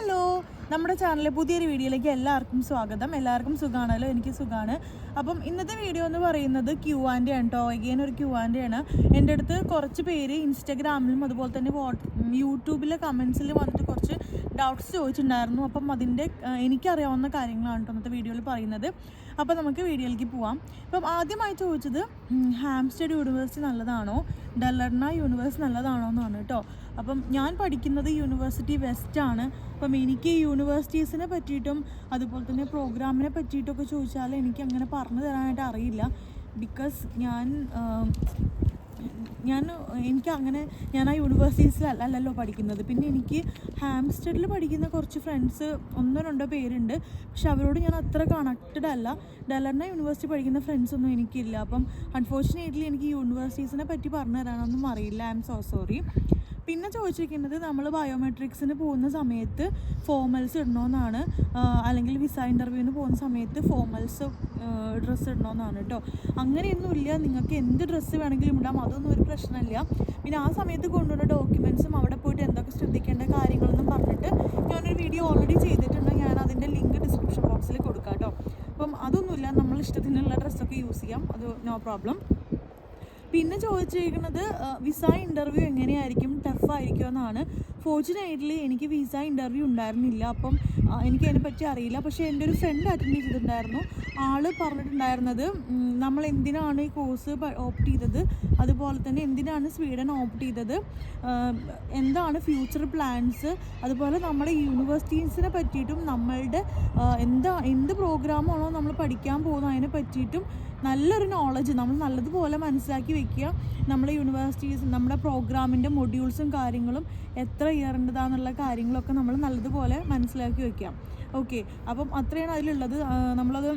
Hello. നമ്മുടെ ചാനലിലെ പുതിയൊരു വീഡിയോയിലേക്ക് എല്ലാവർക്കും സ്വാഗതം. എല്ലാവർക്കും സുഖമാണല്ലോ എനിക്ക് സുഖമാണ് അപ്പം ഇന്നത്തെ വീഡിയോ എന്ന് പറയുന്നത് ക്യൂ ആൻഡ് ആണ് കേട്ടോ ഒരു ക്യൂ ആൻഡ് ആണ്. എന്റെ അടുത്ത് കുറച്ച് പേര് ഇൻസ്റ്റാഗ്രാമിലും അതുപോലെ തന്നെ യൂട്യൂബിലെ കമൻസിൽ വന്നിട്ട് കുറച്ച് ഡൗട്ട്സ് ചോദിച്ചിട്ടുണ്ടായിരുന്നു. അപ്പം അതിന്റെ എനിക്കറിയാവുന്ന കാര്യങ്ങളാണ് ഇന്നത്തെ വീഡിയോയിൽ പറയുന്നത്. അപ്പോൾ നമുക്ക് വീഡിയോയിലേക്ക് പോവാം. ഇപ്പം ആദ്യമായി ചോദിച്ചത് ഹാംസ്റ്റഡ് യൂണിവേഴ്സിറ്റി നല്ലതാണോ? ഡെല്ലർണ യൂണിവേഴ്സ് നല്ലതാണോ എന്നാണ് കേട്ടോ അപ്പം ഞാൻ പഠിക്കുന്നത് യൂണിവേഴ്സിറ്റി വെസ്റ്റ് ആണ്. അപ്പം എനിക്ക് യൂണിവേഴ്സിറ്റീസിനെ പറ്റിയിട്ടും അതുപോലെ തന്നെ പ്രോഗ്രാമിനെ പറ്റിയിട്ടൊക്കെ ചോദിച്ചാൽ എനിക്ക് അങ്ങനെ പറഞ്ഞു തരാനായിട്ട് അറിയില്ല. ബിക്കോസ് ഞാൻ ഞാൻ എനിക്ക് അങ്ങനെ ഞാൻ ആ യൂണിവേഴ്സിറ്റീസിൽ അല്ലല്ലോ പഠിക്കുന്നത്. പിന്നെ എനിക്ക് ഹാംസ്റ്റഡിൽ പഠിക്കുന്ന കുറച്ച് ഫ്രണ്ട്സ് ഒന്നോ രണ്ടോ പേരുണ്ട്. പക്ഷെ അവരോട് ഞാൻ അത്ര കണക്റ്റഡ് അല്ല. ഡെലർണ യൂണിവേഴ്സിറ്റി പഠിക്കുന്ന ഫ്രണ്ട്സ് ഒന്നും എനിക്കില്ല. അപ്പം അൺഫോർച്ചുനേറ്റ്ലി എനിക്ക് യൂണിവേഴ്സിറ്റീസിനെ പറ്റി പറഞ്ഞു തരാനൊന്നും അറിയില്ല. ഐ എം സോ സോറി പിന്നെ ചോദിച്ചിരിക്കുന്നത് നമ്മൾ ബയോമെട്രിക്സിന് പോകുന്ന സമയത്ത് ഫോമൽസ് ഇടണമെന്നാണ് അല്ലെങ്കിൽ വിസ ഇന്റർവ്യൂവിന് പോകുന്ന സമയത്ത് ഫോമൽസ് ഡ്രസ്സ് ഇടണമെന്നാണ് കേട്ടോ. അങ്ങനെയൊന്നുമില്ല നിങ്ങൾക്ക് എന്ത് ഡ്രസ്സ് വേണമെങ്കിലും ഇടാം. അതൊന്നും ഒരു പ്രശ്നമില്ല. പിന്നെ ആ സമയത്ത് കൊണ്ടുവന്ന ഡോക്യുമെൻസും അവിടെ പോയിട്ട് എന്തൊക്കെ ശ്രദ്ധിക്കേണ്ട കാര്യങ്ങളെന്നും പറഞ്ഞിട്ട് ഞാനൊരു വീഡിയോ ഓൾറെഡി ചെയ്തിട്ടുണ്ട്. ഞാൻ അതിന്റെ ലിങ്ക് ഡിസ്ക്രിപ്ഷൻ ബോക്സിൽ കൊടുക്കാം കേട്ടോ. അപ്പം അതൊന്നുമില്ല. നമ്മൾ ഇഷ്ടത്തിനുള്ള ഡ്രസ്സൊക്കെ യൂസ് ചെയ്യാം. അത് നോ പ്രോബ്ലം പിന്നെ ചോദിച്ചിരിക്കുന്നത് വിസ ഇന്റർവ്യൂ എങ്ങനെയായിരിക്കും? ടഫ് എന്നാണ്. ഫോർച്ചുനേറ്റ്ലി എനിക്ക് വിസ ഇന്റർവ്യൂ ഉണ്ടായിരുന്നില്ല. അപ്പം എനിക്ക് അതിനെപ്പറ്റി അറിയില്ല. പക്ഷേ എന്റെ ഒരു ഫ്രണ്ട് അറ്റൻഡ് ചെയ്തിട്ടുണ്ടായിരുന്നു. ആൾ പറഞ്ഞിട്ടുണ്ടായിരുന്നത് നമ്മൾ എന്തിനാണ് ഈ കോഴ്സ് ഓപ്റ്റ് ചെയ്തത്? അതുപോലെ തന്നെ എന്തിനാണ് സ്വീഡൻ ഓപ്റ്റ് ചെയ്തത്? എന്താണ് ഫ്യൂച്ചർ പ്ലാൻസ് അതുപോലെ നമ്മുടെ യൂണിവേഴ്സിറ്റീസിനെ പറ്റിയിട്ടും നമ്മളുടെ എന്താ എന്ത് പ്രോഗ്രാമാണോ നമ്മൾ പഠിക്കാൻ പോകുന്നത് അതിനെ പറ്റിയിട്ടും നല്ലൊരു നോളജ് നമ്മൾ നല്ലതുപോലെ മനസ്സിലാക്കി വെക്കുക. നമ്മുടെ യൂണിവേഴ്സിറ്റീസ് നമ്മുടെ പ്രോഗ്രാമിന്റെ മൊഡ്യൂൾസും കാര്യങ്ങളും എത്ര ഇയറിന്റെതാണെന്നുള്ള കാര്യങ്ങളൊക്കെ നമ്മൾ നല്ലതുപോലെ മനസ്സിലാക്കി വെക്കുക. ഓക്കെ അപ്പം അത്രയാണ് അതിലുള്ളത്. നമ്മളത്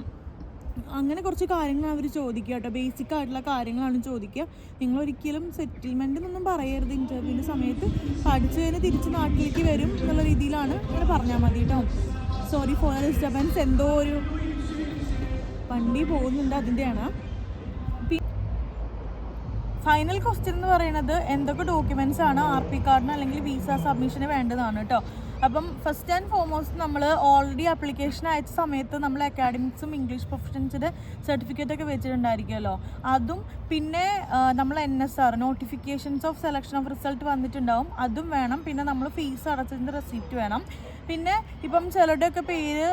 അങ്ങനെ കുറച്ച് കാര്യങ്ങൾ അവർ ചോദിക്കുക കേട്ടോ. ബേസിക് ആയിട്ടുള്ള കാര്യങ്ങളാണ് ചോദിക്കുക. നിങ്ങൾ ഒരിക്കലും സെറ്റിൽമെന്റ് എന്നൊന്നും പറയരുത്. ഇന്റർവ്യൂവിന്റെ സമയത്ത് പഠിച്ചു കഴിഞ്ഞ് തിരിച്ച് നാട്ടിലേക്ക് വരും എന്നുള്ള രീതിയിലാണ് അങ്ങനെ പറഞ്ഞാൽ മതി കേട്ടോ. സോറി ഫോർ ഡിസ്റ്റർബൻസ് എന്തോ ഒരു വണ്ടി പോകുന്നുണ്ട് അതിന്റെയാണ് ഫൈനൽ ക്വസ്റ്റ്യൻ എന്ന് പറയുന്നത് എന്തൊക്കെ ഡോക്യുമെൻസ് ആണ് ആർ പി കാർഡിന് അല്ലെങ്കിൽ വിസ സബ്മിഷന് വേണ്ടതാണ് കേട്ടോ. അപ്പം ഫസ്റ്റ് ആൻഡ് ഫോർമോസ്റ്റ് നമ്മൾ ഓൾറെഡി ആപ്ലിക്കേഷൻ അയച്ച സമയത്ത് നമ്മൾ അക്കാഡമിക്സും ഇംഗ്ലീഷ് പ്രൊഫഷൻസിന്റെ സർട്ടിഫിക്കറ്റ് ഒക്കെ വെച്ചിട്ടുണ്ടായിരിക്കുമല്ലോ. അതും പിന്നെ നമ്മൾ N S R notifications of selection of result വന്നിട്ടുണ്ടാവും. അതും വേണം. പിന്നെ നമ്മൾ ഫീസ് അടച്ചതിന്റെ റെസിപ്റ്റ് വേണം. പിന്നെ ഇപ്പം ചിലരുടെയൊക്കെ പേര്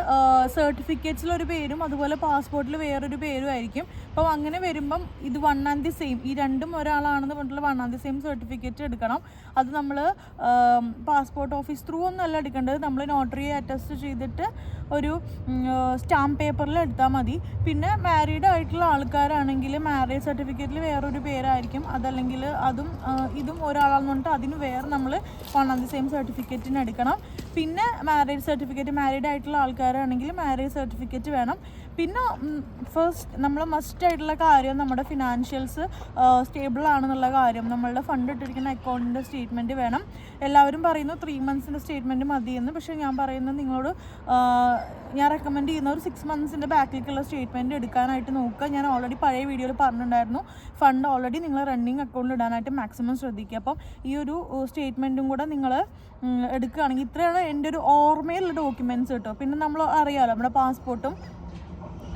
സർട്ടിഫിക്കറ്റ്സിലൊരു പേരും അതുപോലെ പാസ്പോർട്ടിൽ വേറൊരു പേരും ആയിരിക്കും. അപ്പം അങ്ങനെ വരുമ്പം ഇത് ആൻഡ് ദി സെയിം ഈ രണ്ടും ഒരാളാണെന്ന് പറഞ്ഞിട്ടുള്ള ആൻഡ് ദി സെയിം സർട്ടിഫിക്കറ്റ് എടുക്കണം. അത് നമ്മൾ പാസ്പോർട്ട് ഓഫീസ് ത്രൂ ഒന്നല്ല എടുക്കേണ്ടത് നമ്മൾ നോട്ടറി അറ്റസ്റ്റ് ചെയ്തിട്ട് ഒരു സ്റ്റാമ്പ് പേപ്പറിൽ എടുത്താൽ മതി. പിന്നെ മാരീഡ് ആയിട്ടുള്ള ആൾക്കാരാണെങ്കിൽ മാരേജ് സർട്ടിഫിക്കറ്റിൽ വേറൊരു പേരായിരിക്കും. അതല്ലെങ്കിൽ അതും ഇതും ഒരാളാണെന്ന് പറഞ്ഞിട്ട് അതിന് വേറെ നമ്മൾ വൺ ആൻഡ് ദി സെയിം സർട്ടിഫിക്കറ്റിന് എടുക്കണം. പിന്നെ മാരേജ് സർട്ടിഫിക്കറ്റ് മാരീഡ് ആയിട്ടുള്ള ആൾക്കാരാണെങ്കിൽ മാരേജ് സർട്ടിഫിക്കറ്റ് വേണം. പിന്നെ ഫസ്റ്റ് നമ്മൾ മസ്റ്റ് ആയിട്ടുള്ള കാര്യം നമ്മുടെ ഫിനാൻഷ്യൽസ് സ്റ്റേബിൾ ആണെന്നുള്ള കാര്യം നമ്മളുടെ ഫണ്ട് ഇട്ടിരിക്കുന്ന അക്കൗണ്ടിന്റെ സ്റ്റേറ്റ്മെന്റ് വേണം. എല്ലാവരും പറയുന്നു ത്രീ മന്ത്സിന്റെ സ്റ്റേറ്റ്മെന്റ് മതിയെന്ന്. പക്ഷേ ഞാൻ പറയുന്നത് നിങ്ങളോട് ഞാൻ റെക്കമെൻഡ് ചെയ്യുന്ന ഒരു സിക്സ് മന്ത്സിന്റെ ബാക്കിലേക്കുള്ള സ്റ്റേറ്റ്മെന്റ് എടുക്കാനായിട്ട് നോക്കുക. ഞാൻ ഓൾറെഡി പഴയ വീഡിയോയിൽ പറഞ്ഞിട്ടുണ്ടായിരുന്നു. ഫണ്ട് ഓൾറെഡി നിങ്ങൾ റണ്ണിങ് അക്കൗണ്ടിൽ ഇടാനായിട്ട് മാക്സിമം ശ്രദ്ധിക്കുക. അപ്പം ഈ ഒരു സ്റ്റേറ്റ്മെന്റും കൂടെ നിങ്ങൾ എടുക്കുകയാണെങ്കിൽ ഇത്രയാണ് എന്റെ ഒരു ഓർമ്മയിലുള്ള ഡോക്യുമെന്റ്സ് കേട്ടോ. പിന്നെ നമ്മൾ അറിയാമല്ലോ നമ്മുടെ പാസ്പോർട്ടും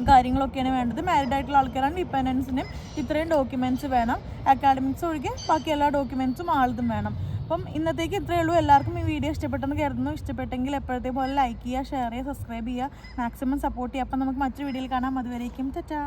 കാര്യങ്ങളൊക്കെയാണ് വേണ്ടത്. മാരീഡ് ആയിട്ടുള്ള ആൾക്കാരാണ് ഡിപ്പെൻഡൻസിനും ഇത്രയും ഡോക്യുമെന്റ്സ് വേണം. അക്കാഡമിക്സ് ഒഴികെ ബാക്കി എല്ലാ ഡോക്യുമെന്റ്സും ആളതും വേണം. അപ്പം ഇന്നത്തേക്ക് ഇത്രയേ ഉള്ളൂ. എല്ലാവർക്കും ഈ വീഡിയോ ഇഷ്ടപ്പെട്ടെന്ന് കരുതുന്നു. ഇഷ്ടപ്പെട്ടെങ്കിൽ എപ്പോഴത്തെ പോലെ ലൈക്ക് ചെയ്യുക ഷെയർ ചെയ്യുക സബ്സ്ക്രൈബ് ചെയ്യുക മാക്സിമം സപ്പോർട്ട് ചെയ്യുക. അപ്പം നമുക്ക് മറ്റൊരു വീഡിയോയിൽ കാണാം. അതുവരേക്കും ടാറ്റാ